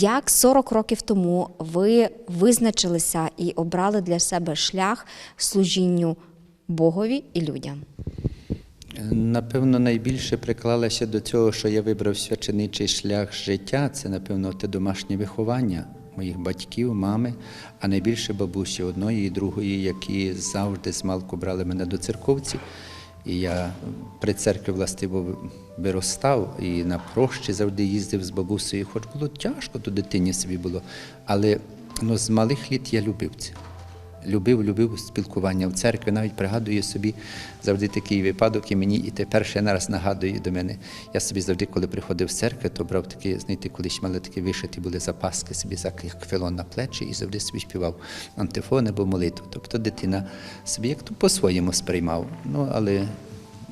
Як 40 років тому ви визначилися і обрали для себе шлях служінню Богові і людям? Напевно, найбільше приклалася до цього, що я вибрав священичий шлях життя. Це, напевно, те домашнє виховання моїх батьків, мами, а найбільше бабусі одної і другої, які завжди змалку брали мене до церковці. І я при церкві властиво виростав і на прощі завжди їздив з бабусею. Хоч було тяжко, то дитині собі було. Але ну, з малих літ я любив це. Любив, любив спілкування в церкві. Навіть пригадую собі завжди такий випадок, і мені і тепер ще нараз нагадує до мене. Я собі завжди, коли приходив з церкви, то брав такі, знаєте, колись мали такі вишиті були запаски собі квилон на плечі і завжди собі співав антифон або молитву. Тобто дитина собі як то по-своєму сприймав. Ну, але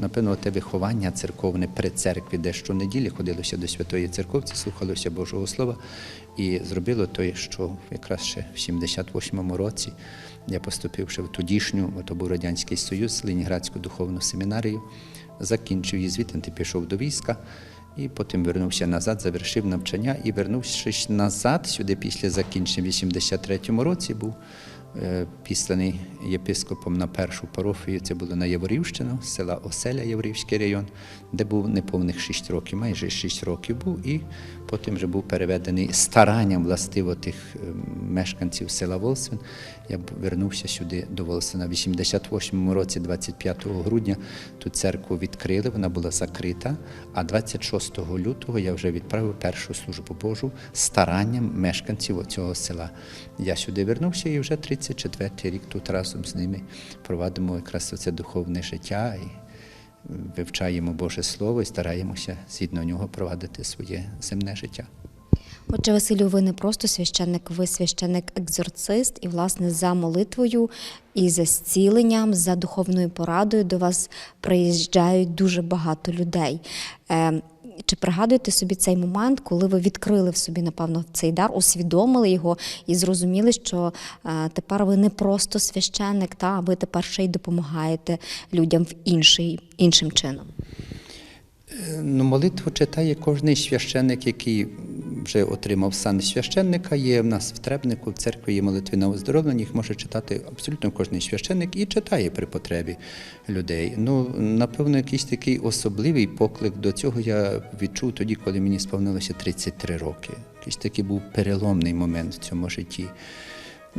Напевно, те виховання церковне при церкві, де щонеділі ходилося до святої церковці, слухалося Божого Слова, і зробило те, що якраз ще в 78-му році я поступив ще в тодішню, то був Радянський Союз, Ленінградську духовну семінарію, закінчив її звідти, пішов до війська. І потім вернувся назад, завершив навчання і вернувшись назад, сюди після закінчення в 83-му році був післаний єпископом на першу парафію. Це було на Яворівщину, села Оселя, Яворівський район, де був неповних 6 років, майже 6 років був, і потім вже був переведений старанням властиво тих е, мешканців села Волсвин. Я вернувся сюди до Волсина. В 88-му році, 25 грудня, ту церкву відкрили, вона була закрита. А 26 лютого я вже відправив першу службу Божу старанням мешканців цього села. Я сюди вернувся і вже 34-й рік тут разом з ними провадимо якраз це духовне життя вивчаємо Боже Слово і стараємося згідно нього провадити своє земне життя. Отже, Василю, ви не просто священник, ви священник-екзорцист, і, власне, за молитвою і за зціленням, за духовною порадою до вас приїжджають дуже багато людей. Е, Чи пригадуєте собі цей момент, коли ви відкрили в собі, напевно, цей дар, усвідомили його і зрозуміли, що е, тепер ви не просто священник, та ви тепер ще й допомагаєте людям в інший, іншим чином? Ну, молитву читає кожний священник, який вже отримав сан священника. Є в нас в Требнику, в церкві є молитви на оздоровлення, їх може читати абсолютно кожен священник і читає при потребі людей. Ну, напевно, якийсь такий особливий поклик до цього я відчув тоді, коли мені сповнилося 33 роки. Якийсь такий був переломний момент в цьому житті.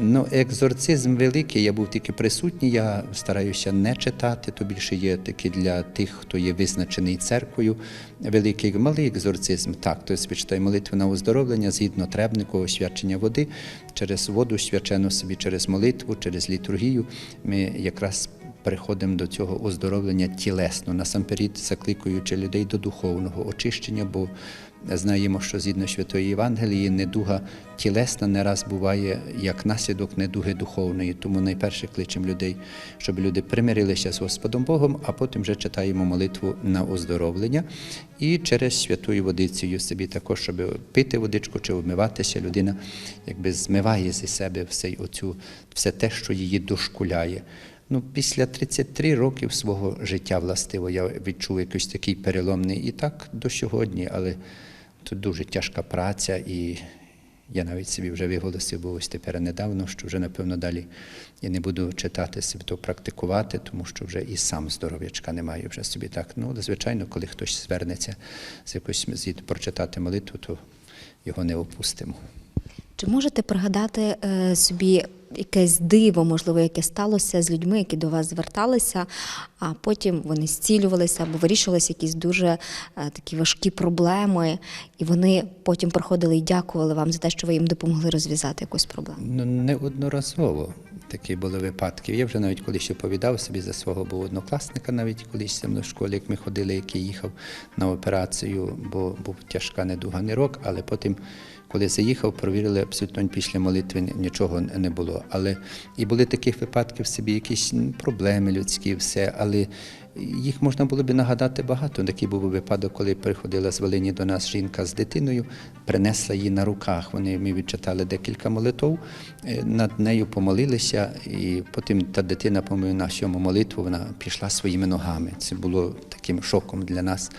Ну, екзорцизм великий, я був тільки присутній, я стараюся не читати, то більше є таки для тих, хто є визначений церквою. Великий малий екзорцизм, так, то свячтай молитву на оздоровлення згідно требнику, освячення води, через воду свячену собі, через молитву, через літургію. Ми якраз переходимо до цього оздоровлення тілесно, насамперед закликаючи людей до духовного очищення, бо знаємо, що згідно Святої Євангелії недуга тілесна не раз буває як наслідок недуги духовної. Тому найперше кличемо людей, щоб люди примирилися з Господом Богом, а потім вже читаємо молитву на оздоровлення. І через святою водицею собі також, щоб пити водичку чи вмиватися, людина якби змиває зі себе все, оцю, все те, що її дошкуляє. Ну, після 33 років свого життя, властиво, я відчув якийсь такий переломний і так до сьогодні, але тут дуже тяжка праця, і я навіть собі вже виголосив, бо ось тепер недавно, що вже, напевно, далі я не буду читати собі то практикувати, тому що вже і сам здоров'ячка не маю вже собі так. Ну, звичайно, коли хтось звернеться з якоюсь звідти прочитати молитву, то його не опустимо. Чи можете пригадати е, собі якесь диво, можливо, яке сталося з людьми, які до вас зверталися, а потім вони зцілювалися або вирішувалися якісь дуже е, такі важкі проблеми, і вони потім приходили і дякували вам за те, що ви їм допомогли розв'язати якусь проблему? Ну, неодноразово такі були випадки. Я вже навіть колись оповідав собі за свого був однокласника, навіть колись зі мною в школі, як ми ходили, який їхав на операцію, бо був тяжка недуга нирок, але потім. Коли заїхав, провірили абсолютно після молитви нічого не було. Але і були таких випадків собі якісь проблеми людські, все, але їх можна було б нагадати багато. Такий був випадок, коли приходила з Волині до нас жінка з дитиною, принесла її на руках. Вони ми відчитали декілька молитв, над нею помолилися, і потім та дитина, по-моєму, на сьому молитву вона пішла своїми ногами. Це було таким шоком для нас.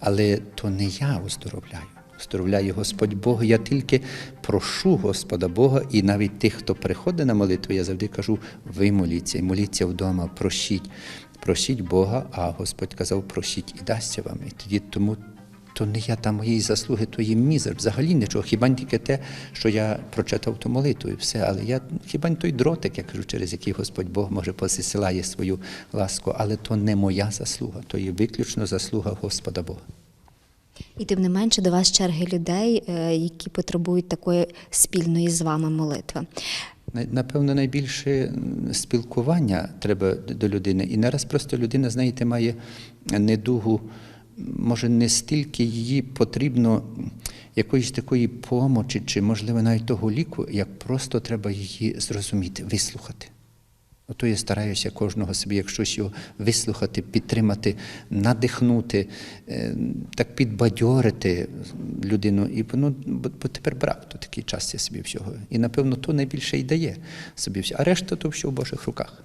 Але то не я оздоровляю. Здоровляє Господь Бог. Я тільки прошу Господа Бога, і навіть тих, хто приходить на молитву, я завжди кажу: ви моліться, і моліться вдома, просіть, просіть Бога, а Господь казав, просіть і дасться вам. І тоді тому то не я там моєї заслуги, то є мізер. Взагалі нічого. Хіба тільки те, що я прочитав ту молитву і все. Але я хіба той дротик, я кажу, через який Господь Бог може посилає свою ласку, але то не моя заслуга, то є виключно заслуга Господа Бога. І тим не менше до вас черги людей, е, які потребують такої спільної з вами молитви. Напевно, найбільше спілкування треба до людини. І нараз просто людина, знаєте, має недугу, може, не стільки її потрібно якоїсь такої помочі, чи, можливо, навіть того ліку, як просто треба її зрозуміти, вислухати. Ото я стараюся кожного собі, як щось його вислухати, підтримати, надихнути, е, так підбадьорити людину. І ну, бо, тепер брак то такий час я собі всього. І напевно то найбільше й дає собі все. А решта то все в Божих руках.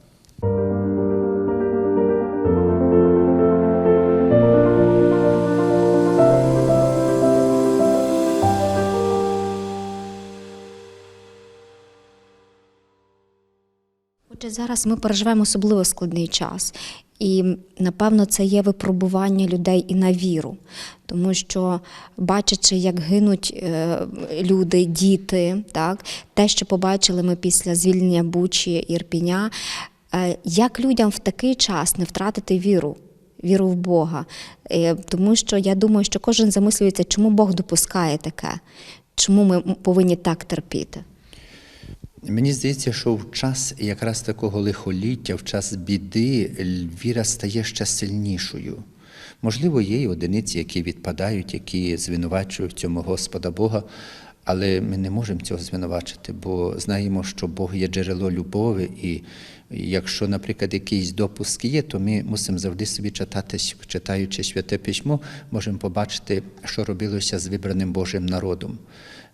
Отже, зараз ми переживаємо особливо складний час, і напевно це є випробування людей і на віру, тому що бачачи, як гинуть е, люди, діти, так те, що побачили ми після звільнення Бучі Ірпіня, е, як людям в такий час не втратити віру? Віру в Бога, Е, тому що я думаю, що кожен замислюється, чому Бог допускає таке, чому ми повинні так терпіти. Мені здається, що в час якраз такого лихоліття, в час біди, віра стає ще сильнішою. Можливо, є і одиниці, які відпадають, які звинувачують в цьому Господа Бога, але ми не можемо цього звинувачити, бо знаємо, що Бог є джерело любові, і якщо, наприклад, якийсь допуск є, то ми мусимо завжди собі читати, читаючи святе письмо, можемо побачити, що робилося з вибраним Божим народом.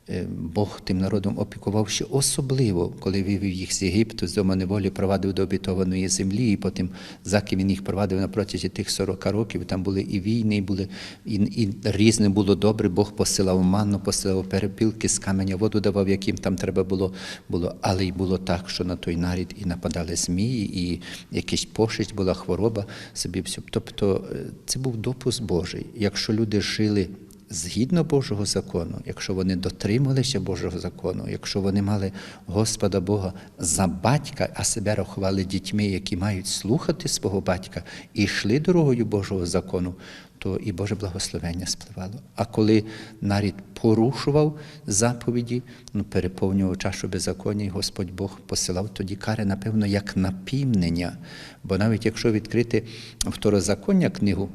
Е, Бог тим народом опікувався особливо, коли вивів їх з Єгипту, з дому неволі провадив до обітованої землі, і потім, заки він їх провадив на протязі тих 40 років, там були і війни, і були, і, і різне було добре. Бог посилав манну, посилав перепілки з каменя, воду давав, яким там треба було. було. Але й було так, що на той нарід і нападали змії, і якась пошесть була хвороба собі. Тобто е, це був допуск Божий. Якщо люди жили згідно Божого закону, якщо вони дотримувалися Божого закону, якщо вони мали Господа Бога за батька, а себе рахували дітьми, які мають слухати свого батька і йшли дорогою Божого закону, то і Боже благословення спливало. А коли нарід порушував заповіді, ну, переповнював чашу беззаконня, і Господь Бог посилав тоді кари, напевно, як напівнення. Бо навіть якщо відкрити второзаконня книгу,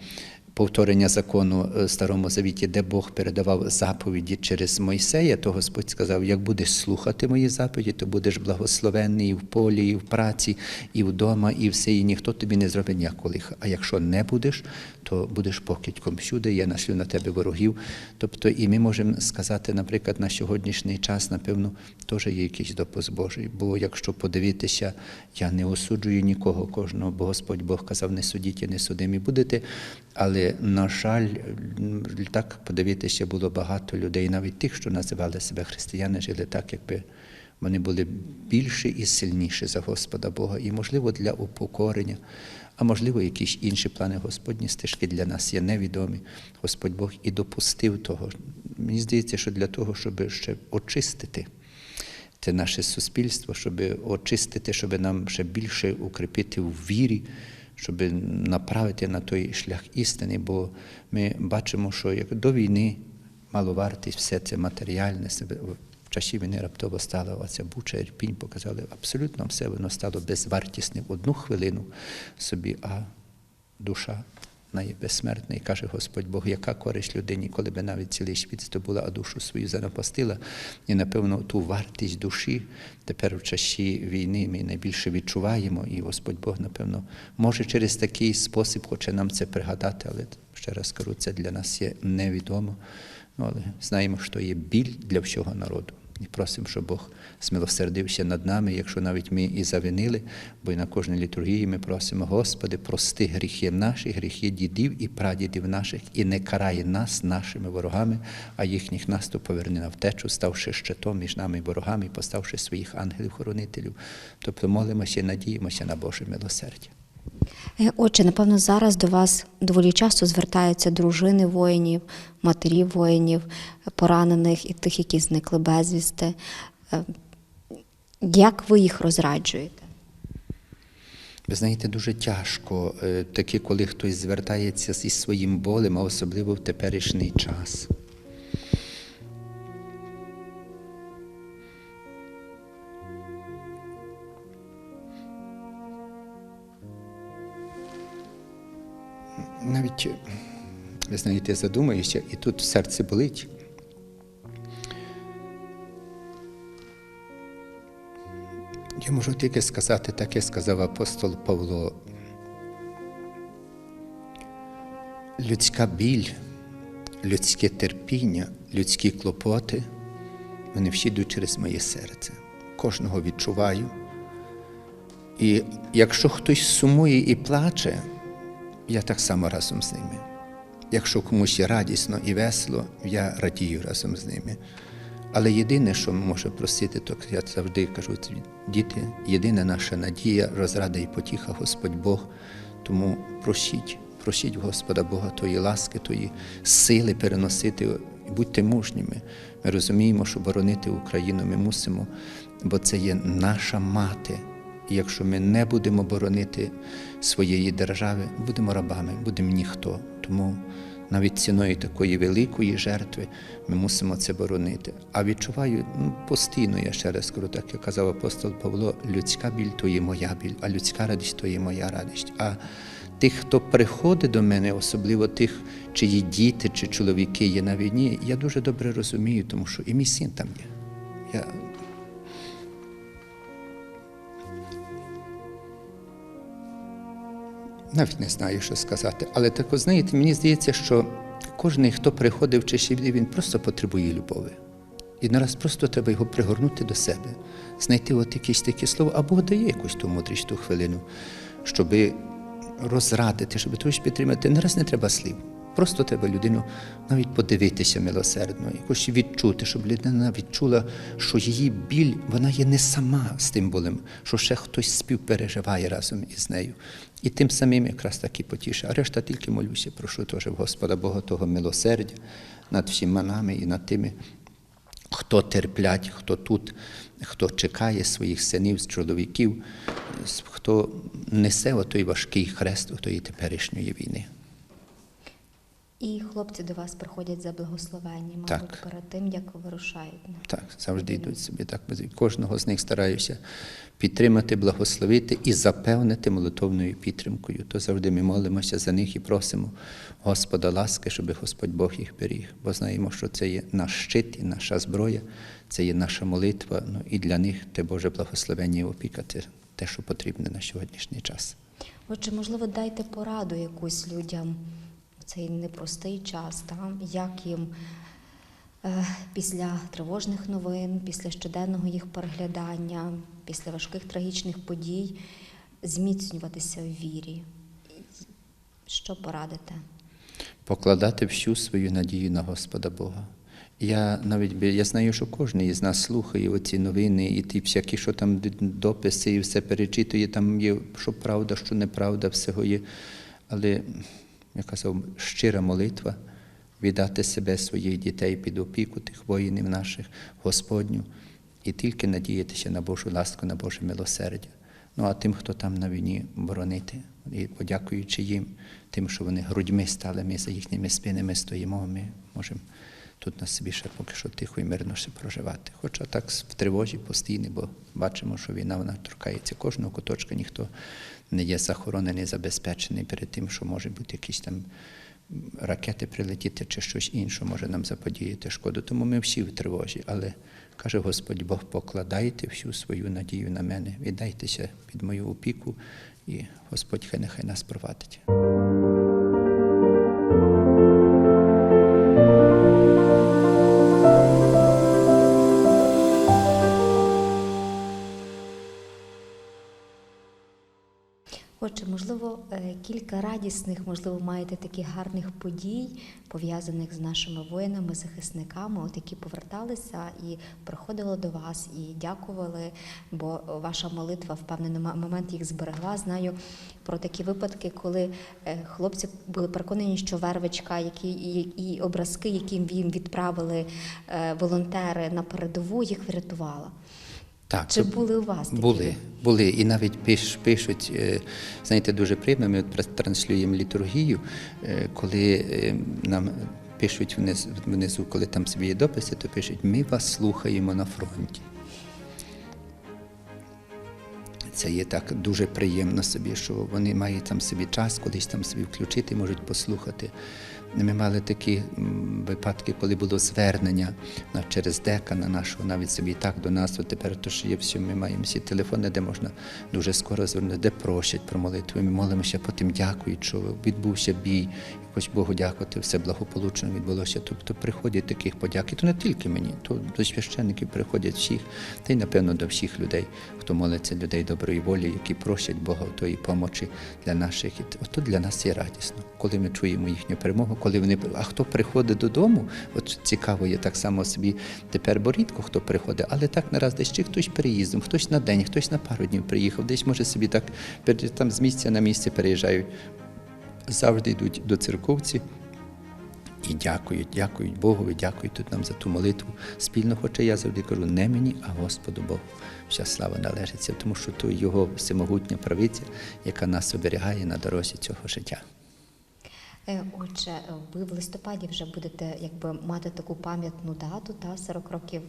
повторення закону е, Старому Завіті, де Бог передавав заповіді через Мойсея, то Господь сказав: як будеш слухати мої заповіді, то будеш благословенний і в полі, і в праці, і вдома, і все, і ніхто тобі не зробить ніякого. А якщо не будеш, то будеш покидьком всюди, я нашлю на тебе ворогів. Тобто, і ми можемо сказати, наприклад, на сьогоднішній час, напевно, теж є якийсь допуск Божий. Бо якщо подивитися, я не осуджую нікого, кожного, бо Господь Бог казав, не судіть і не судимі будете. Але, на жаль, так подивитися було багато людей, навіть тих, що називали себе християни, жили так, якби вони були більші і сильніші за Господа Бога, і, можливо, для упокорення, а можливо, якісь інші плани Господні стежки для нас є невідомі. Господь Бог і допустив того. Мені здається, що для того, щоб ще очистити те наше суспільство, щоб очистити, щоб нам ще більше укріпити в вірі, щоб направити на той шлях істини, бо ми бачимо, що як до війни мало вартість все це матеріальне, в часі війни раптово стало оця буча, Ірпінь, показали абсолютно все, воно стало безвартісне одну хвилину собі, а душа вона є безсмертна. І каже Господь Бог, яка користь людині, коли би навіть цілий світ здобула, а душу свою занапастила. І напевно ту вартість душі тепер в часі війни ми найбільше відчуваємо. І Господь Бог, напевно, може через такий спосіб хоче нам це пригадати, але ще раз кажу, це для нас є невідомо. Ну, але знаємо, що є біль для всього народу. їхніх. Просимо, щоб Бог змилосердився над нами, якщо навіть ми і завинили, бо і на кожній літургії ми просимо, Господи, прости гріхи наші, гріхи дідів і прадідів наших, і не карай нас нашими ворогами, а їхніх наступ поверни на втечу, ставши щитом між нами і ворогами, поставши своїх ангелів-хоронителів. Тобто молимося і надіємося на Боже милосердя. Е, Отже, напевно, зараз до вас доволі часто звертаються дружини воїнів, матері воїнів, поранених і тих, які зникли безвісти. Е, Як ви їх розраджуєте? Ви знаєте, дуже тяжко, е, таке, коли хтось звертається зі своїм болем, а особливо в теперішній час. Навіть, ви знаєте, задумаюся, і тут серце болить. Я можу тільки сказати, так як сказав апостол Павло. Людська біль, людське терпіння, людські клопоти, вони всі йдуть через моє серце. Кожного відчуваю. І якщо хтось сумує і плаче, я так само разом з ними. Якщо комусь є радісно і весело, я радію разом з ними. Але єдине, що можу просити, то я завжди кажу, діти, єдина наша надія, розрада і потіха Господь Бог. Тому просіть, просіть Господа Бога тої ласки, тої сили переносити, будьте мужніми. Ми розуміємо, що боронити Україну ми мусимо, бо це є наша мати. І якщо ми не будемо боронити своєї держави, будемо рабами, будемо ніхто. Тому навіть ціною такої великої жертви ми мусимо це боронити. А відчуваю ну, постійно, я ще раз скажу, так як казав апостол Павло, людська біль то є моя біль, а людська радість то є моя радість. А тих, хто приходить до мене, особливо тих, чиї діти чи чоловіки є на війні, я дуже добре розумію, тому що і мій син там є. Я навіть не знаю, що сказати. Але так, знаєте, мені здається, що кожен, хто приходив чи ще він просто потребує любові. І нараз просто треба його пригорнути до себе, знайти от якісь такі слова, а Бог дає якусь ту мудрість ту хвилину, щоб розрадити, щоб тож підтримати. Нараз не треба слів. Просто треба людину навіть подивитися милосердно, якось відчути, щоб людина відчула, що її біль, вона є не сама з тим болем, що ще хтось співпереживає разом із нею. І тим самим якраз так і потіше. А решта тільки молюся, прошу теж Господа Бога того милосердя над всіма нами і над тими, хто терплять, хто тут, хто чекає своїх синів, чоловіків, хто несе отой важкий хрест отої теперішньої війни. І хлопці до вас приходять за благословенням, мабуть, Так. перед тим, як вирушають. Так, завжди йдуть собі так. Кожного з них стараюся підтримати, благословити і запевнити молитовною підтримкою. То завжди ми молимося за них і просимо Господа ласки, щоб Господь Бог їх беріг. Бо знаємо, що це є наш щит і наша зброя, це є наша молитва. Ну і для них те Боже благословення і опіка це те, що потрібне на сьогоднішній час. Отже, можливо, дайте пораду якусь людям цей непростий час, та? як їм е, після тривожних новин, після щоденного їх переглядання, після важких трагічних подій зміцнюватися в вірі. Що порадите? покладати всю свою надію на Господа Бога. Я навіть я знаю, що кожен із нас слухає оці новини і ті всякі, що там дописи і все перечитує, там є що правда, що неправда, всього є. Але, я казав, щира молитва віддати себе своїх дітей під опіку тих воїнів наших, Господню, і тільки надіятися на Божу ласку, на Боже милосердя. Ну а тим, хто там на війні, боронити. І подякуючи їм, тим, що вони грудьми стали, ми за їхніми спинами стоїмо, ми можемо тут на собі ще поки що тихо і мирно ще проживати. Хоча так в тривожі постійно, бо бачимо, що війна вона торкається кожного куточка, ніхто не є захоронений, забезпечений перед тим, що може бути якісь там ракети прилетіти чи щось інше може нам заподіяти шкоду. Тому ми всі в тривожі. Але каже Господь Бог, покладайте всю свою надію на мене, віддайтеся під мою опіку, і Господь хай нехай нас провадить. Кілька радісних, можливо, маєте таких гарних подій, пов'язаних з нашими воїнами, захисниками, от які поверталися і приходили до вас і дякували, бо ваша молитва в певний момент їх зберегла. Знаю про такі випадки, коли е, хлопці були переконані, що вервичка, які і, образки, які їм відправили е, волонтери на передову, їх врятувала. Так, Чи були у вас такі? Були, були. І навіть пиш, пишуть, е, знаєте, дуже приємно, ми транслюємо літургію, е, коли е, нам пишуть внизу, внизу, коли там собі є дописи, то пишуть, ми вас слухаємо на фронті. Це є так дуже приємно собі, що вони мають там собі час, колись там собі включити, можуть послухати. Ми мали такі випадки, коли було звернення на, через декана нашого, навіть собі так до нас. От тепер то, що є всі, ми маємо всі телефони, де можна дуже скоро звернути, де просять про молитву. Ми молимося, потім дякують, що відбувся бій. Хоч Богу дякувати, все благополучно відбулося. Тобто приходять таких подяк. І то не тільки мені, то до священників приходять всіх, та й напевно до всіх людей, хто молиться, людей доброї волі, які просять Бога тої помочі для наших. Ото для нас є радісно, коли ми чуємо їхню перемогу, коли вони а хто приходить додому, от цікаво є так само собі тепер, бо рідко хто приходить, але так не раз десь чи хтось переїздом, хтось на день, хтось на пару днів приїхав, десь може собі так там з місця на місце переїжджають завжди йдуть до церковці і дякують, дякують Богові, дякують тут нам за ту молитву спільно. Хоча я завжди кажу, не мені, а Господу Богу. Вся слава належиться, тому що то Його всемогутня правиця, яка нас оберігає на дорозі цього життя. Е, Отже, е, ви в листопаді вже будете якби мати таку пам'ятну дату, та 40 років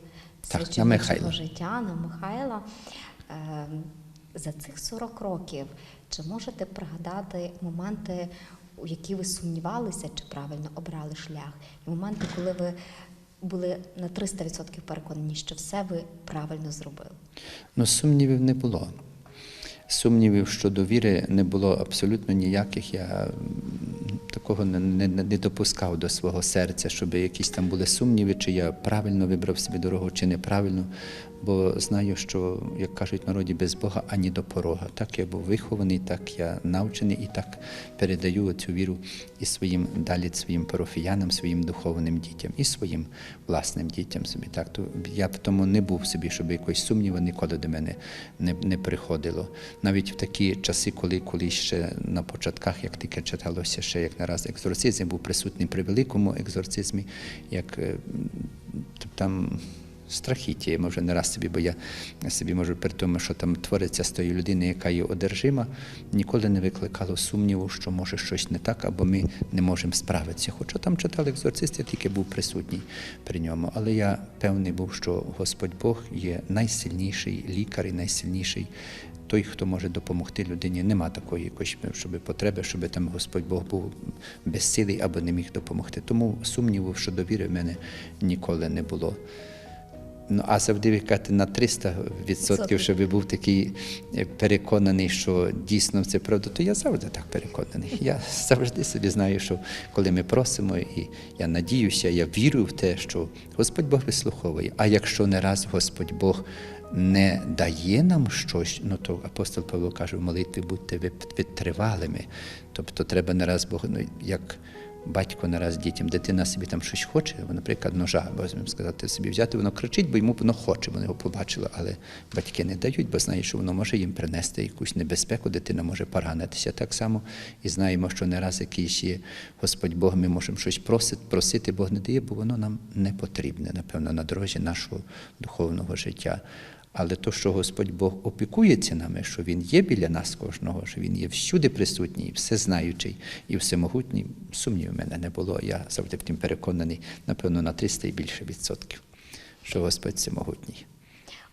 Михайла. життя на Михайла. Е, За цих 40 років чи можете пригадати моменти, у які ви сумнівалися, чи правильно обрали шлях, і моменти, коли ви були на 300% переконані, що все ви правильно зробили? Ну, сумнівів не було. Сумнівів щодо віри не було абсолютно ніяких. Я такого не, не, не допускав до свого серця, щоб якісь там були сумніви, чи я правильно вибрав собі дорогу, чи неправильно. Бо знаю, що, як кажуть народі, без Бога ані до порога. Так я був вихований, так я навчений і так передаю цю віру і своїм далі своїм парафіянам, своїм духовним дітям, і своїм власним дітям собі. Так, то я в тому не був собі, щоб якось сумніву ніколи до мене не, не приходило. Навіть в такі часи, коли колись ще на початках, як тільки читалося, ще як не раз екзорцизм, був присутній при великому екзорцизмі, як е, там. Страхіття, я може не раз собі, бо я собі можу при тому, що там твориться з тої людини, яка є одержима, ніколи не викликало сумніву, що може щось не так, або ми не можемо справитися. Хоча там читали екзорцист, я тільки був присутній при ньому. Але я певний був, що Господь Бог є найсильніший лікар і найсильніший той, хто може допомогти людині. Нема такої якоїсь щоб потреби, щоб там Господь Бог був безсилий або не міг допомогти. Тому сумніву щодо віри в мене ніколи не було. Ну, а завжди ви на 300%, щоб був такий е, переконаний, що дійсно це правда, то я завжди так переконаний. Я завжди собі знаю, що коли ми просимо, і я надіюся, я вірю в те, що Господь Бог вислуховує. А якщо не раз Господь Бог не дає нам щось, ну то апостол Павло каже, в молитві будьте витривалими. Тобто треба не раз Бог, ну як батько нараз дітям, дитина собі там щось хоче, наприклад, ножа, або сказати собі взяти, воно кричить, бо йому воно хоче, вони його побачили, але батьки не дають, бо знають, що воно може їм принести якусь небезпеку, дитина може поранитися. Так само і знаємо, що не раз якийсь є Господь Бог, ми можемо щось просити, просити, Бог не дає, бо воно нам не потрібне, напевно, на дорозі нашого духовного життя. Але то, що Господь Бог опікується нами, що Він є біля нас кожного, що Він є всюди присутній, всезнаючий і всемогутній, сумнів мене не було. Я завжди в тім переконаний, напевно, на 300 і більше відсотків, що Господь всемогутній.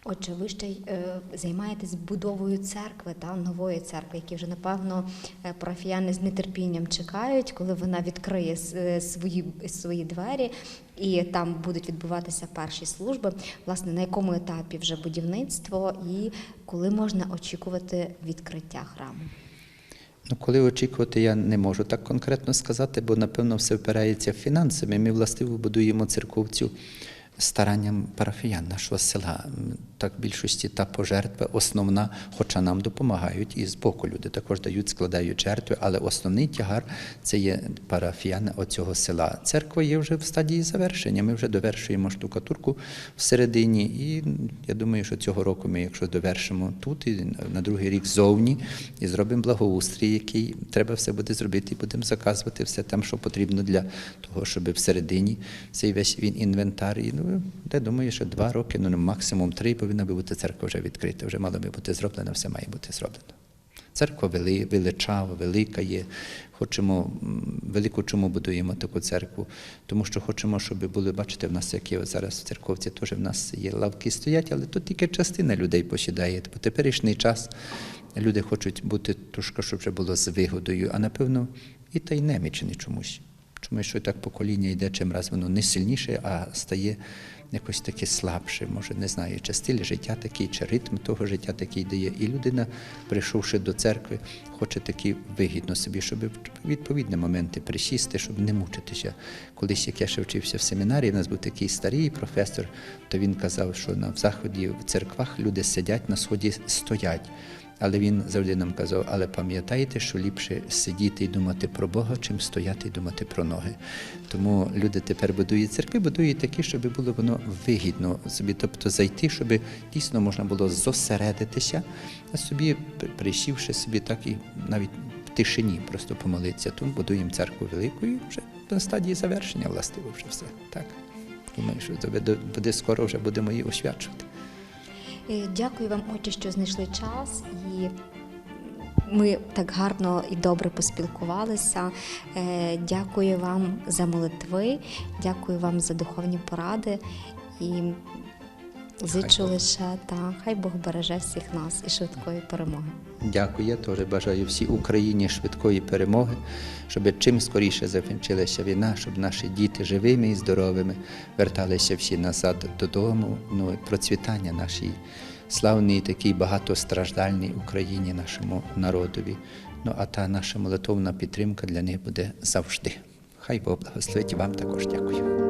Отже, ви ще й е, займаєтесь будовою церкви, та нової церкви, які вже напевно е, парафіяни з нетерпінням чекають, коли вона відкриє е, свої, свої двері, і там будуть відбуватися перші служби. Власне, на якому етапі вже будівництво і коли можна очікувати відкриття храму? Ну, коли очікувати, я не можу так конкретно сказати, бо напевно все впирається в фінансами. Ми властиво будуємо церковцю старанням парафіян нашого села. Так в більшості та пожертва основна, хоча нам допомагають і з боку люди також дають, складають жертви, але основний тягар це є парафіяни оцього села. Церква є вже в стадії завершення. Ми вже довершуємо штукатурку всередині, і я думаю, що цього року ми, якщо довершимо тут і на другий рік зовні, і зробимо благоустрій, який треба все буде зробити, і будемо заказувати все там, що потрібно для того, щоб всередині цей весь він інвентар. І, ну, я думаю, що два роки, ну максимум три, повинна би бути церква вже відкрита. Вже мало би бути зроблено, все має бути зроблено. Церква вели, величава, велика є. Хочемо велику чому будуємо таку церкву, тому що хочемо, щоб були, бачите, в нас які от зараз в церковці теж в нас є лавки стоять, але тут тільки частина людей посідає. Бо теперішній час люди хочуть бути трошки, щоб вже було з вигодою, а напевно і та й немічені чомусь. Чому що так покоління йде, чим раз воно не сильніше, а стає якось таке слабше. Може, не знаю, чи стиль життя такий, чи ритм того життя такий дає. І людина, прийшовши до церкви, хоче таки вигідно собі, щоб відповідні моменти присісти, щоб не мучитися. Колись, як я ще вчився в семінарії, у нас був такий старий професор, то він казав, що на в заході в церквах люди сидять, на сході стоять. Але він завжди нам казав, але пам'ятайте, що ліпше сидіти і думати про Бога, чим стояти і думати про ноги. Тому люди тепер будують церкви, будують такі, щоб було воно вигідно собі, тобто зайти, щоб дійсно можна було зосередитися, а собі, при- присівши собі, так і навіть в тишині просто помолитися. Тому будуємо церкву велику і вже на стадії завершення, властиво, вже все. Так. Думаю, що буде скоро вже будемо її освячувати. Е, Дякую вам, отче, що знайшли час і. Ми так гарно і добре поспілкувалися. Е, Дякую вам за молитви, дякую вам за духовні поради і зичу лише та хай Бог береже всіх нас і швидкої перемоги. Дякую. Я теж бажаю всій Україні швидкої перемоги, щоб чим скоріше закінчилася війна, щоб наші діти живими і здоровими верталися всі назад додому. Ну і процвітання нашій славній, такій багатостраждальній Україні, нашому народові. Ну а та наша молитовна підтримка для них буде завжди. Хай Бог благословить і вам також дякую.